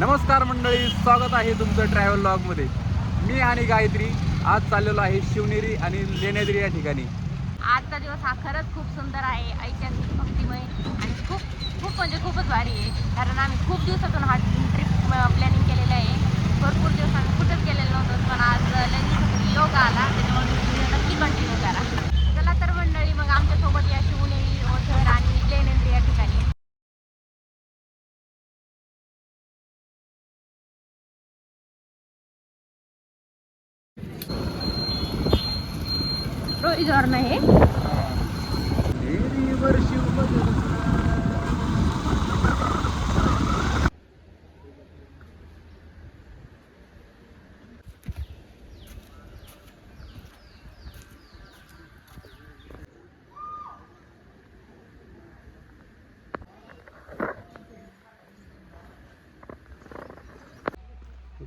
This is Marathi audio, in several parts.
नमस्कार मंडळी स्वागत आहे तुमचं ट्रॅव्हल लॉगमध्ये मी आणि गायत्री आज चाललेलो आहे शिवनेरी आणि लेण्याद्री या ठिकाणी. आजचा दिवस हा खरंच खूप सुंदर आहे ऐतिहासिक भक्तिमय आणि खूप खूप म्हणजे खूपच भारी आहे. कारण आम्ही खूप दिवसातून हा ट्रिप प्लॅनिंग केलेलं आहे. भरपूर दिवस आम्ही कुठंच गेलेलो नव्हतो पण आज लग्न योग आला त्याच्यामुळे तुम्ही नक्की कंटिन्यू करा. चला तर मंडळी मग आमच्यासोबत या शिवनेरी ओझर आणि लेण्याद्री या ठिकाणी. रिझॉर्ट नाही. देवीवर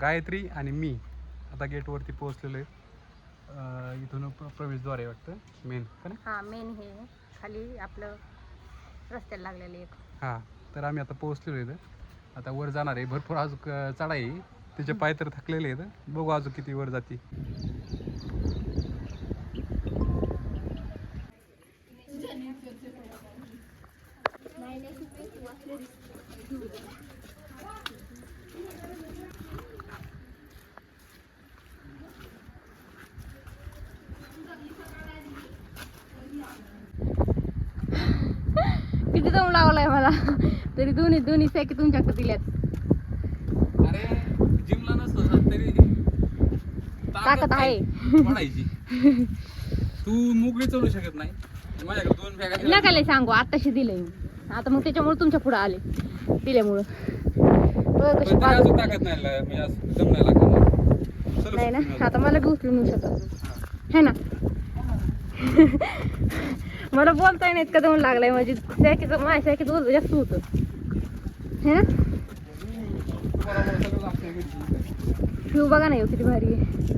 गायत्री आणि मी आता गेटवरती पोहोचलेलो आहे. इथून प्र- प्रवेशद्वार आहे वाटतं? मेन का नाही? हा मेन हे. खाली आपलं रस्त्याला लागलेलं एक. हां तर आम्ही आता पोहोचलेलो इथं. आता वर जाणार आहे. भरपूर अजून चढाई आहे. तिचे पाय तर थकलेले आहेत. बघू अजून किती वर जाते किती दम लावलाय मला तरी दोन्ही दोन्ही सॅकी तुमच्याकडे दिल्यात. अरे जिमला नसतो तरी. ताकद आहे. तू मोकळी चढू शकत नाही. माझ्याकडे दोन बॅगा दिल्या. नका लय सांगू आताशी दिलंय. आता मग त्याच्यामुळे तुमच्यापुढे आले. दिल्यामुळं. ताकद नाही ना आता मला उचलून येऊ शकत. है ना? मला बोलता नाही का दोन लागलाय. म्हणजे सॅकीचं माझ्या वजन जास्त होतं. है ना बघा नाही हो, किती भारी आहे.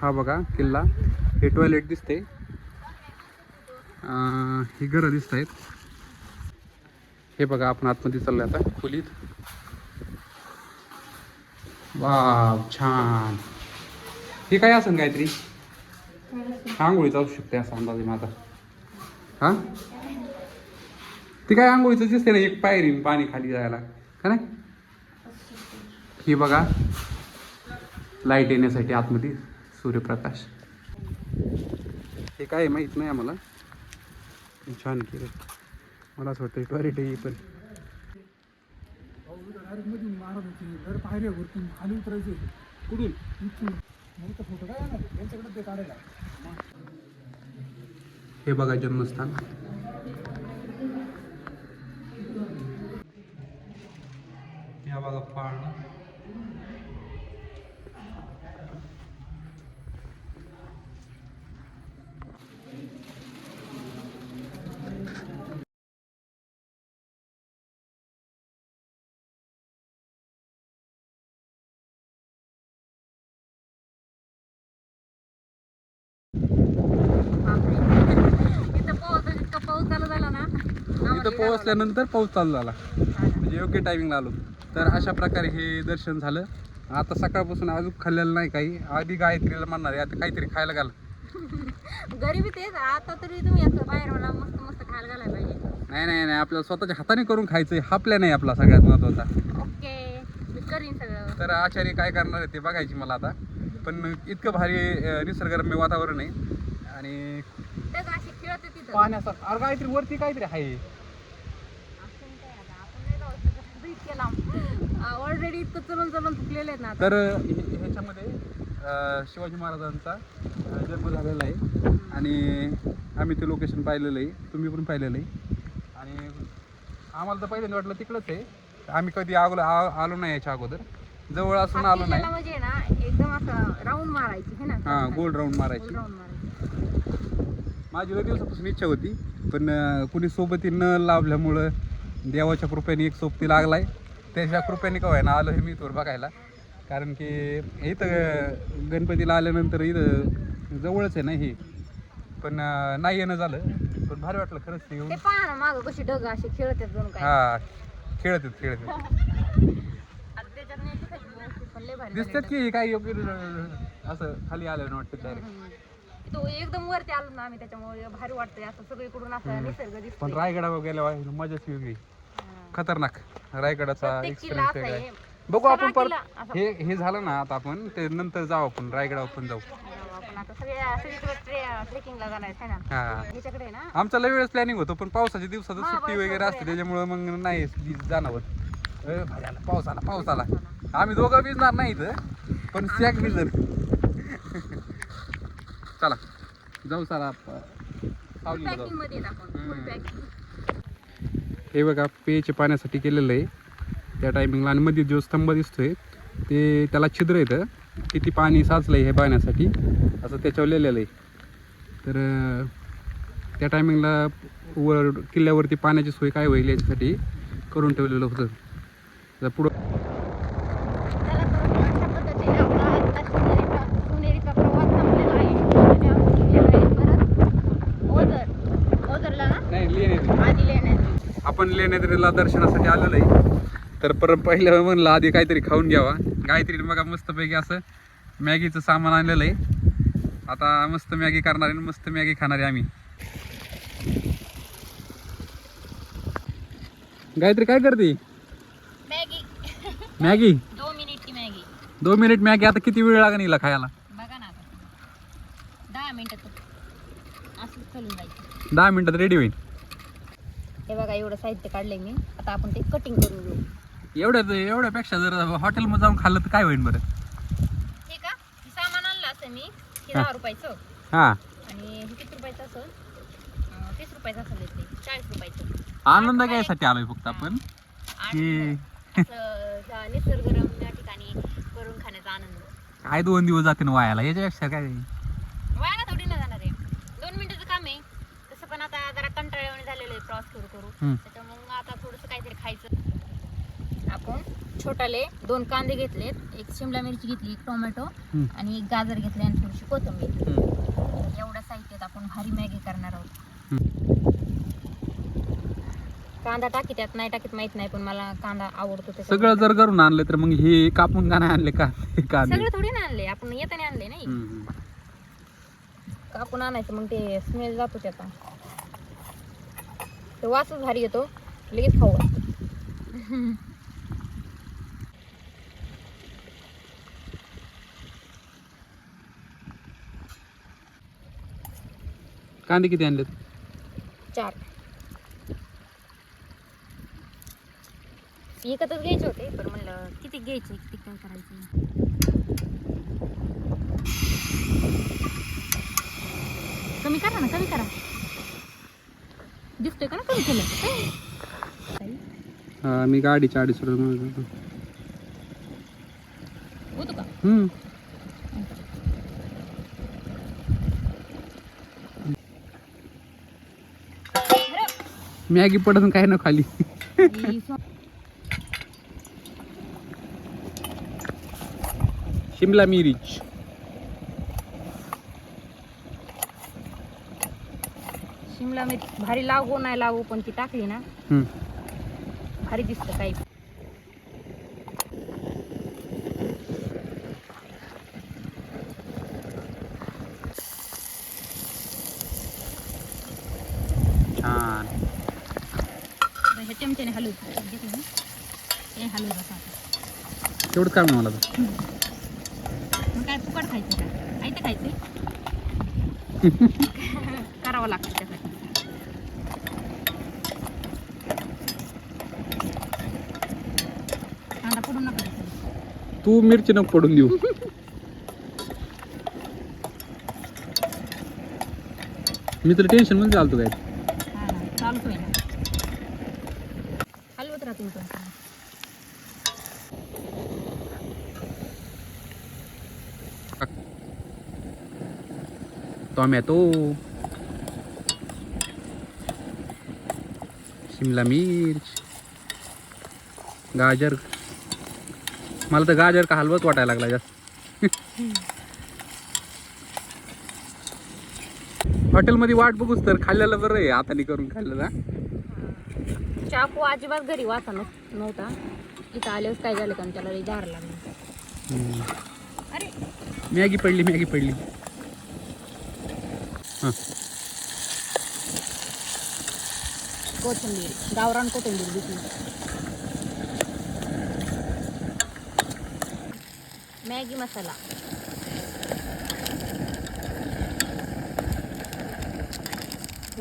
हा बघा किल्ला. हे टॉयलेट दिसते ही घरं दिसत आहेत हे बघा आपण आतमध्ये चाललोय आता खोलीत. वाव छान. हे काय असं काहीतरी आंघोळीचं असू शकते असं अंदाज माझा. हा? ती काय आंघोळीचं दिसते ना एक पायरी पाणी खाली जायला. का नाही? ही बघा. लाइट येण्यासाठी आतमध्ये. सूर्यप्रकाश. हे काय माहीत नाही आम्हाला. छान केलं. मला असं वाटतं क्वालिटी ही पण. कुठून हे बघा जन्मस्थान. या बघा पाळणं इथं पाऊस इतका पाऊस चालू झाला ना इथं पोहोचल्यानंतर पाऊस चालू झाला. म्हणजे योग्य टायमिंगला आलो. तर अशा प्रकारे हे दर्शन झालं. आता सकाळपासून अजून खाल्लेलं नाही काही. आधी गायत्रीला म्हणणार आहे आता काहीतरी खायला घाल. गरीबी तेच आता तरी तुम्ही असं बाहेर मला मस्त मस्त खायला घालायला पाहिजे. नाही नाही नाही. आपल्याला स्वतःच्या हाताने करून खायचं हा प्लॅन आहे आपला सगळ्यात महत्त्वाचा ओके. मी करीन सगळं. तर आचार्य काय करणार आहे ते बघायची मला आता. पण इतकं भारी अं, निसर्गरम्य वातावरण आहे. आणि त्याच अशी खेळते तिथं. पाण्याचा अरे काहीतरी वरती काहीतरी आहे असं काय आता आपण नाही जाऊ शकत इतक्या लांब ऑलरेडी इतकं चलून चलून थुकलेले आहेत ना आता. तर हे- ह्याच्यामध्ये अं, शिवाजी महाराजांचा अं, जन्म झालेला आहे. आणि आम्ही ते लोकेशन पाहिलेलं आहे. तुम्ही पण पाहिलेलं आहे. आणि आम्हाला तर पहिल्यांदा वाटलं तिकडंच आहे. आम्ही कधी आलो आ- आलो नाही याच्या अगोदर. जवळ असून आलो नाही. म्हणजे ना एकदम असं राऊंड मारायची है ना? हा गोल राऊंड मारायची. राऊंड मारायची. माझी लई दिवसापासून इच्छा होती पण अं, कुणी सोबती न लाभल्यामुळं देवाच्या कृपेने एक सोबती लागलाय. त्याच्या कृपेने का ना आलो हे मी तोर बघायला. कारण की इथं गणपतीला आल्यानंतर इथं जवळच आहे ना हे. पण नाही येणं झालं. पण भारी वाटलं खरंच ते येऊन. ते पहा ना मागं कशी ढग अशी खेळत आहेत जणू काय. हा खेळत आहेत खेळत आहेत आता त्याच्यात नाही दिसायची व्यवस्थित, पण लय भारी दिसतात की काही योग्य असं खाली आलं वाटतं डायरेक्ट हम्म. तो एकदम वरती आलो ना आम्ही त्याच्यामुळे भारी वाटतंय. असं सगळीकडून असं निसर्ग पण रायगडावर गेल्यावर मजाच वेगळी. खतरनाक रायगडाचा प्रत्येक किल्ला एक्सपिरियन्स असा वेगळा आहे. आहे. बघू आपण परत किल्ला असा- हे हे झालं ना आता आपण ते नंतर जाऊ आपण रायगडावर पण जाऊ. आपण. आता सगळ्या सगळीकडे ट्रेकिंगला जाणार आहे ना? हा. ह्याच्याकडे आहे ना? आमचा लय वेळेस प्लॅनिंग होतं पण पावसाच्या दिवसात हा, सुट्टी वगैरे असते आहे. त्याच्यामुळे मग नाही जाणं होत ए, भारी आला, पाऊस आला पाऊस आला. आम्ही दोघं भिजणार नाही इथं पण शॅक भिजल. चला जाऊ चला प- सावलीला जाऊ. पॅकिंगमध्ये आहेत आपण फुल हम्म. पॅकिंग हे बघा पेयच्या पाण्यासाठी केलेलं आहे. त्या टायमिंगला आणि मध्ये जो स्तंभ दिसतोय ते त्याला छिद्र येतं किती पाणी साचलंय हे पाहण्यासाठी असं त्याच्यावर लिहिलेलं आहे. तर त्या टायमिंगला वर किल्ल्यावरती पाण्याची सोय काय होईल याच्यासाठी करून ठेवलेलं होतं. तर पुढं चला तर अशा पद्धतीने आपला आजचा शिवनेरीचा शिवनेरीचा प्रवास संपलेला आहे आणि आपण गेलो आहे परत ओझर ओझरला ना नाही लिहिणे आधी लेण्याची आपण लेण्याद्रीला दर्शनासाठी आलेलो आहे. तर परत पहिलं म्हणलं आधी काहीतरी खाऊन घ्यावा. गायत्री बघा मस्तपैकी असं मॅगीचं सामान आणलेलं आहे. आता मस्त मॅगी करणार आहे आणि मस्त मॅगी खाणार आहे आम्ही. गायत्री काय करते? मॅगी. मॅगी? दोन मिनिट मॅगी आता किती वेळ लागेल हिला खायला? दहा मिनिटात रेडी होईल. हे बघा एवढं साहित्य काढलंय मी. आता आपण ते कटिंग करून घेऊ. एवढ्यात एवढ्यापेक्षा जर हॉटेलमध्ये जाऊन खाल्लं तर काय होईल बरं? हे का? हे सामान आणलं असं मी. हे दहा रुपयाचं. हां. आणि हे किती रुपयाचं असेल? अं, तीस रुपयाचं असेल ते. चाळीस रुपयाचं. आनंद घ्यायसाठी आलोय फक्त आपण. आणि असं ह्या निसर्गरम्य ठिकाणी करून खाण्याचा आनंद. काय दोन दिवस जाते ना वायाला? याच्यापेक्षा काय वायाला थोडी ना जाणार आहे दोन मिनिटाचं काम आहे तसं पण आता जरा कंटाळवणे झालेलं आहे प्रवास करू करू हम्म. त्याच्यामुळे मग आता थोडंसं काहीतरी खायचं आपण छोटाले दोन कांदे घेतलेत एक शिमला मिरची घेतली एक टोमॅटो. आणि एक गाजर घेतले आणि थोडीशी कोथिंबीर. एवढ्या साहित्यात आपण भारी मॅगी करणार आहोत. कांदा टाकी त्यात नाही टाकीत माहीत नाही पण मला कांदा आवडतो. सगळं जर करून आणलं तर मग हे कापून का नाही आणले का कांदे सगळं थोडी ना आणले आपण येताना आणले नाही. कापून आणायचं मग ते स्मेल जातो त्याचा ते वासच भारी येतो. लगेच खाऊ वाटतं. कांदे किती आणलेत? चार. विकतच घ्यायचे होते पण म्हणलं किती घ्यायचे किती काय करायचं? कमी करा ना कमी करा. दिसतोय का ना? कमी केलं हा, मी गाडीच्या अडीच रुपये होतो. का? हम्म. मॅगी पडत काय ना खाली. शिमला मिरच. शिमला मिरची भारी लागू नाही लागू पण ती टाकली ना. भारी दिसतं काही. छान. ह्या चमच्याने हलवू. घेतलं ना हलवू बसा तेवढंच काम आहे मला तर. मग काय फुकट खायचं का? आयतं खायचं? करावं लागतं त्यासाठी तू मिरची नको पडून देऊ. मी तर टेन्शनमध्ये चालतो काय टॉमॅटो शिमला मिर्च. गाजर. मला तर गाजर का हलवाच वाटायला लागला जास्त. हॉटेलमध्ये वाट बघूच तर खाल्लेलं बरं आहे हाताने करून खाल्लेलं? चाकू अजिबात घरी वाचा नव्ह- नव्हता. इथं आल्यावर काय झालं कारण त्याला धार लागली. अरे मॅगी पडली मॅगी पडली. हां. कोथिंबीर गावरान कोथिंबीर दिसली. मॅगी मसाला.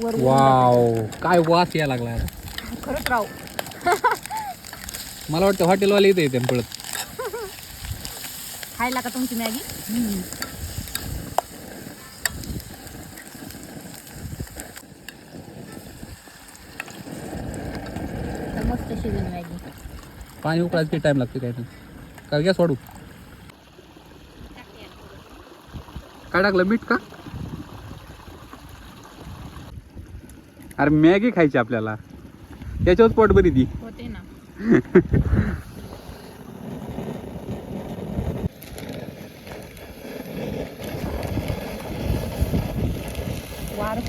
वर वाव काय वास यायला लागला आता. खरंच राव. मला वाटतं हॉटेलवाले इथे येते पळत. खायला का तुमची मॅगी? तर मस्त शिजन मॅगी. पाणी उकळायचं किती टाइम लागते काय नाही? का गॅस वाढू. काय टाकलं मीठ का? अरे मॅगी खायची आपल्याला. त्याच्यावर पोट बरी ती. होते ना. वार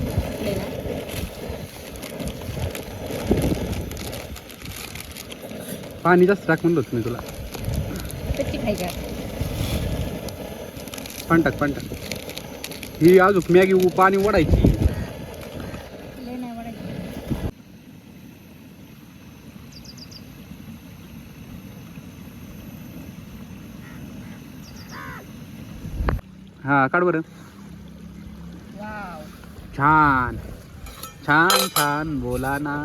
पाणी जास्त टाक म्हणलोच मी तुला. कच्ची खायची पाणी टाक पाणी टाक. ही अजून मॅगी पाणी ओढायची. हा काढ बरं. छान. छान छान बोला ना.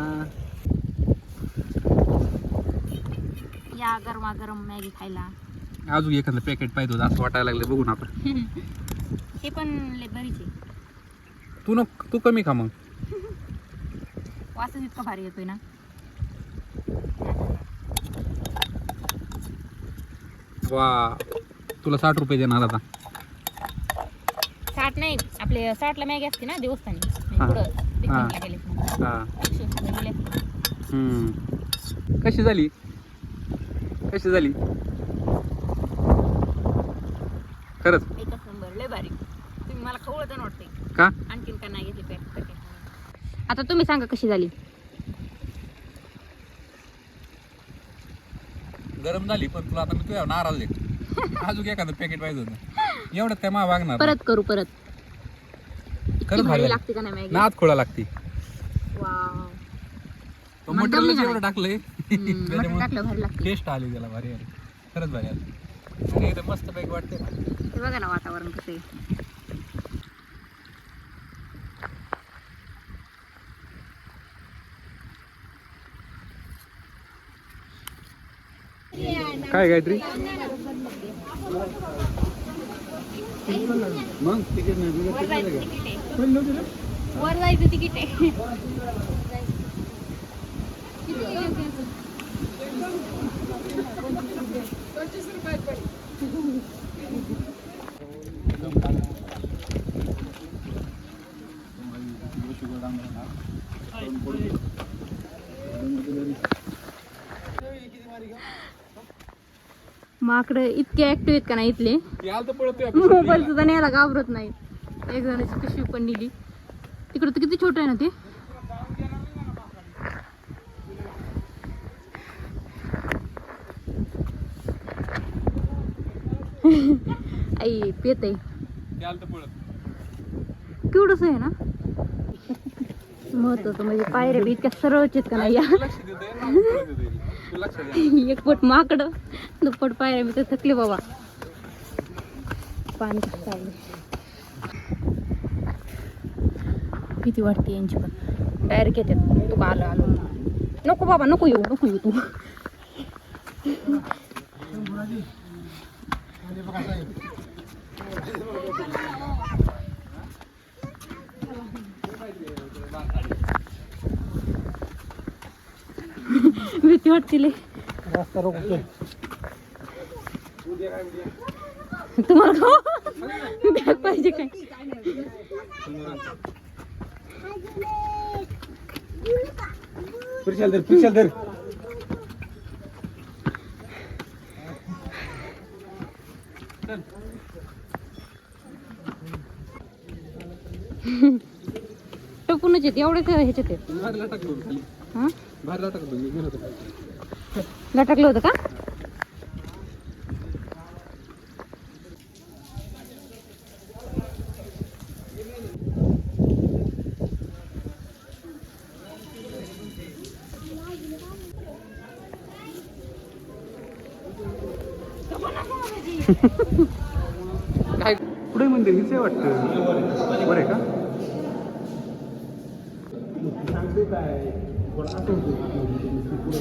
या गरमा गरम मॅगी खायला. अजून एखादं पॅकेट पाहिजे होतं असं वाटायला लागलं बघून आता हे पण लय बरीच आहे तू न तू कमी खा मग. वासच इतका भारी येतोय ना. वा तुला साठ रुपये देणार आता. साठ नाही आपले साठला मॅगी असते ना देवस्थानी. पुढं पिकनिकला गेले की. हा. एकशे असते. हम्म. कशी झाली? कशी झाली? खरंच एकच नंबर लय भारी मला खवळत वाटते का? आणखीन का नाही घेतली पॅक पॅकेट आता तुम्ही सांगा कशी झाली? गरम झाली पण तुला आता मी तुझ्या नाराज आहे. अजून एखादं पॅकेट पाहिजे होतं. एवढं काय मा वागणार? परत करू परत. खरंच भारी. लागते का नाही नाद खोळा लागते. का जेवढं टाकलंय टेस्ट आली त्याला भारी खरंच भारी आली. मस्त पैकी वाटते ना हे बघा ना वातावरण कसं आहे काय काहीतरी? मग तिकीट वर जायचं तिकीट आहे. वर तिकीट आहे माकडं इतके ऍक्टिव्ह आहेत का नाही इथले? मोबाईल सुद्धा न्यायला घाबरत नाही एक जणाची पिशवी पण नेली तिकडं तर किती छोटं आहे ना ते? आई पेत आहे. केवढंच आहे ना? महत्वाचं म्हणजे पायऱ्या बी इतक्या सरळच आहेत का नाही या? एक पट माकड दुप्पट पायऱ्या मी तर थकले बाबा. पाणी किती भीती वाटते यांची पण. डायरेक्ट येतात तू का आलं आलो. नको बाबा नको येऊ नको येऊ तू. भीती वाटते लय. तुम्हाला बॅग पाहिजे काय? टपूनच येते एवढेच ह्याच्यात आहेत. लटकलं होतं का? काय? पुढे म्हणते हीच आहे वाटतं. बरं आहे का? हे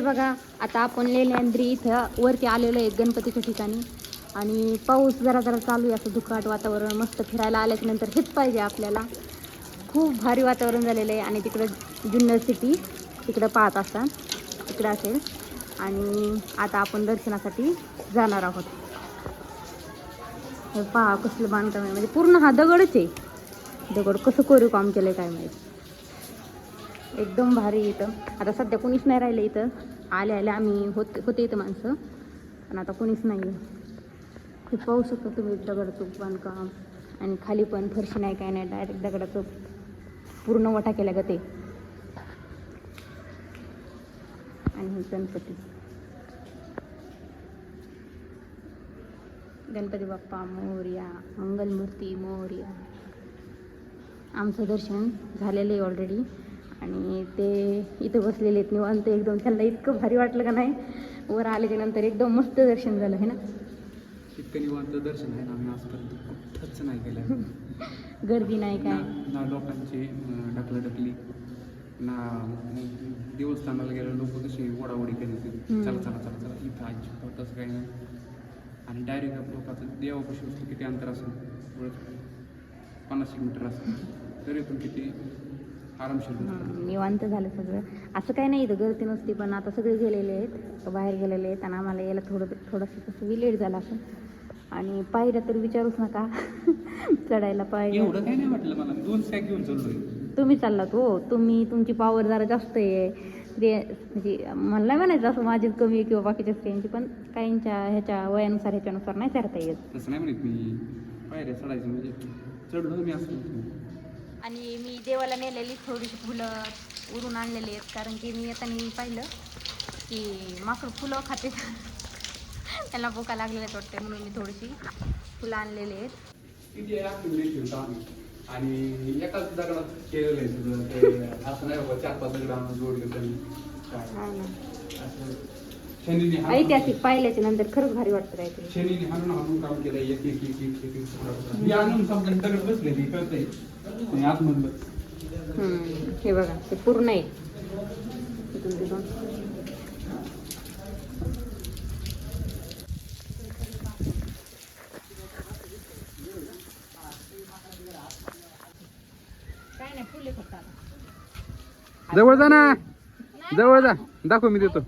बघा आता आपण लेल्यांद्री इथं वरती आलेलो आहे गणपतीच्या ठिकाणी. आणि पाऊस जरा जरा चालू आहे असं दुकाट वातावरण मस्त फिरायला आल्याच्यानंतर हेच पाहिजे आपल्याला. खूप भारी वातावरण झालेलं आहे. आणि तिकडं जुन्नर सिटी तिकडं पाहत असतात तिकडं असेल. आणि आता आपण दर्शनासाठी जाणार आहोत. हे पहा कसलं बांधकाम आहे. म्हणजे पूर्ण हा दगडच आहे. दगड कसं कोरीव काम केलं काय माहीत. एकदम भारी इथं. आता सध्या कोणीच नाही राहिलं इथं. आले आले आम्ही होत होते इथं माणसं. पण आता कोणीच नाही आहे खूप पाहू शकता तुम्ही दगडाचं बांधकाम. आणि खाली पण फरशी नाही काय नाही. डायरेक्ट दगडाचं पूर्ण वटा केल्या ग ते. आणि हे गणपती. गणपती बाप्पा मोर्या मंगलमूर्ती मोर्या. आमचं दर्शन झालेलं आहे ऑलरेडी आणि ते इथं बसलेले आहेत निवांत एकदम त्यांना इतकं भारी वाटलं का नाही? वर आल्याच्यानंतर एकदम मस्त दर्शन झालं आहे ना? इतकं निवांत दर्शन आहे ना आम्ही आजपर्यंत कुठंच नाही केलं. गर्दी नाही काय? ना लोकांची ढकलाढकली. ना देवस्थानाला गेलो लोक कशी ओढाओढी हम्म. चला चला चला चला इथं अजिबात तसं काही नाही. आणि डायरेक्ट आपलं लोक आता देवापाशी वस्तू किती अंतर असेल? पन्नास मीटर असेल. तरी पण किती आरामशीर निवांत झालं सगळं. असं काही नाही इथं गर्दी नसती पण आता सगळे गेलेले आहेत. बाहेर गेलेले आहेत आणि आम्हाला यायला थोडं थोडंसं तसं लेट झालं असं आणि पायऱ्या तर विचारूच नका. चढायला पायऱ्या एवढं काही नाही वाटलं मला. दोन सॅक घेऊन चाललोय. तुम्ही चाललात हो. तुम्ही तुमची पॉवर जरा जास्त आहे. ते म्हणजे मला नाही म्हणायचं असं माझी कमी आहे किंवा बाकीच्या स्त्रियांची पण काहींच्या ह्याच्या वयानुसार ह्याच्यानुसार नाही चढता येत. तसं नाही म्हणत मी. पायऱ्या चढायचं म्हणजे चढलो मी असं म्हणतो. आणि मी देवाला नेलेली थोडीशी फुलं उरून आणलेली आहेत कारण की मी येताना पाहिलं की माकड फुलं खाते. त्याला भुका लागलेल्या आहेत वाटते म्हणून मी थोडीशी फुलं आणलेली आहेत. आणि एकाच दगडात केलेलं आहे सगळं. ते असं नाही बाबा चार पाच दगड आणून जोडले काय? असं. शनीने हाणून- ऐतिहासिक पाहिल्याच्या नंतर खरंच भारी वाटतं काहीतरी शनीने हाणून हाणून काम केलं. एक एक एक एक एक एक तुकडा. मी आणून समजा दगड बसले मी कळतंय. आणि आतमधलं हम्म, हे बघा ते पूर्ण आहे. इथून तिथून काय नाही फुले फक्त आता. जवळ जा ना. जवळ जा. दाखव मी देतो.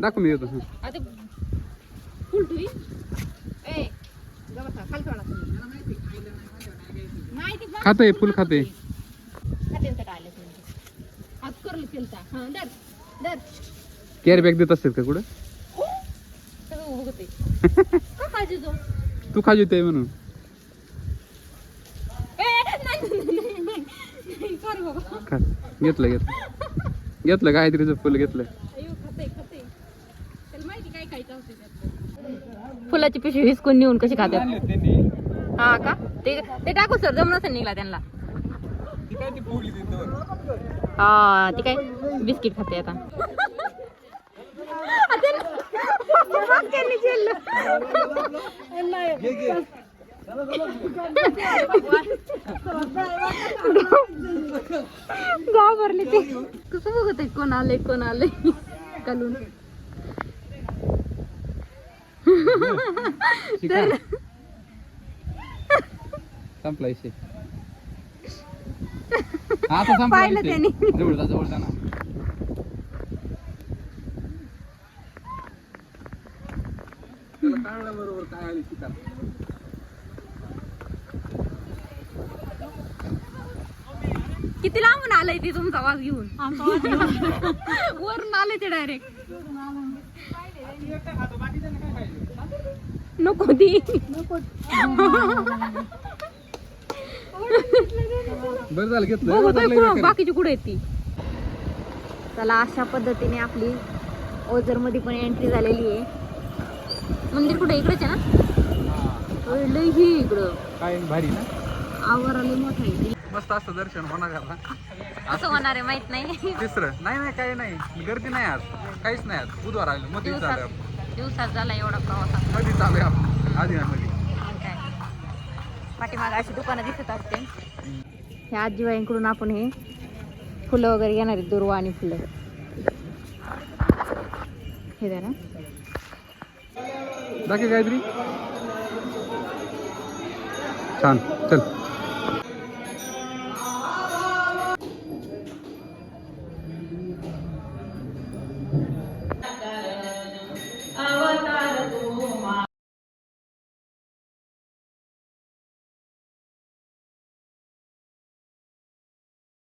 दाखव मी देतो. हं. आता फुल हा दर कॅरी बॅग देत असतात का कुठं? जो तू खाजी ते म्हणून ए नाही, नाही, नाही, नाही, नाही. सॉरी बाबा खा घेतलं घेतलं. घेतलं गायत्रीचं फुल घेतलं. अयो खाते खाते. त्याला माहिती काय खायचं असते त्यात. फुलाची पिशवी हिसकून नेऊन कशी खातात त्यांनी. हा का? ते ते टाकू सर जमूनच निघला त्यांना. हा ती काय बिस्किट खाते आता. घाबरले ते. कसं बघत आहे कोण आले कोण आले कलून. संपला विषय आता संपला पाहिलं विषय. त्यांनी. जवळ जा जवळ जा ना. बरोबर काय आली किती लांबून आलंय ती तुमचा वाज घेऊन? वरून आले ते डायरेक्ट नको ती. बरं झालं कुठं-. बाकीची कुठे येते चला अशा पद्धतीने आपली ओझरमध्ये पण एंट्री झालेली आहे. मंदिर कुठे इकडेच आहे ना? लय ही इकडं. काय भारी ना? आवार लय मोठा आहे. मस्त असं दर्शन होणार आता. असं होणार आहे माहीत नाही. तिसरं. नाही नाही काही नाही. गर्दी नाही आज. काहीच नाही आज. बुधवार आलो. मध्ये दिवसात झालं दिवसात झाला एवढा प्रवासमध्ये चालू आहे आपण आधी ना मध्ये मग काय? पाठीमागे अशी दुकानं दिसत असते. ह्या आजीबाईंकडून आपण हे फुलं वगैरे घेणार आहेत दुर्वा आणि फुलं. हे द्या ना दाखव काहीतरी? छान. चल.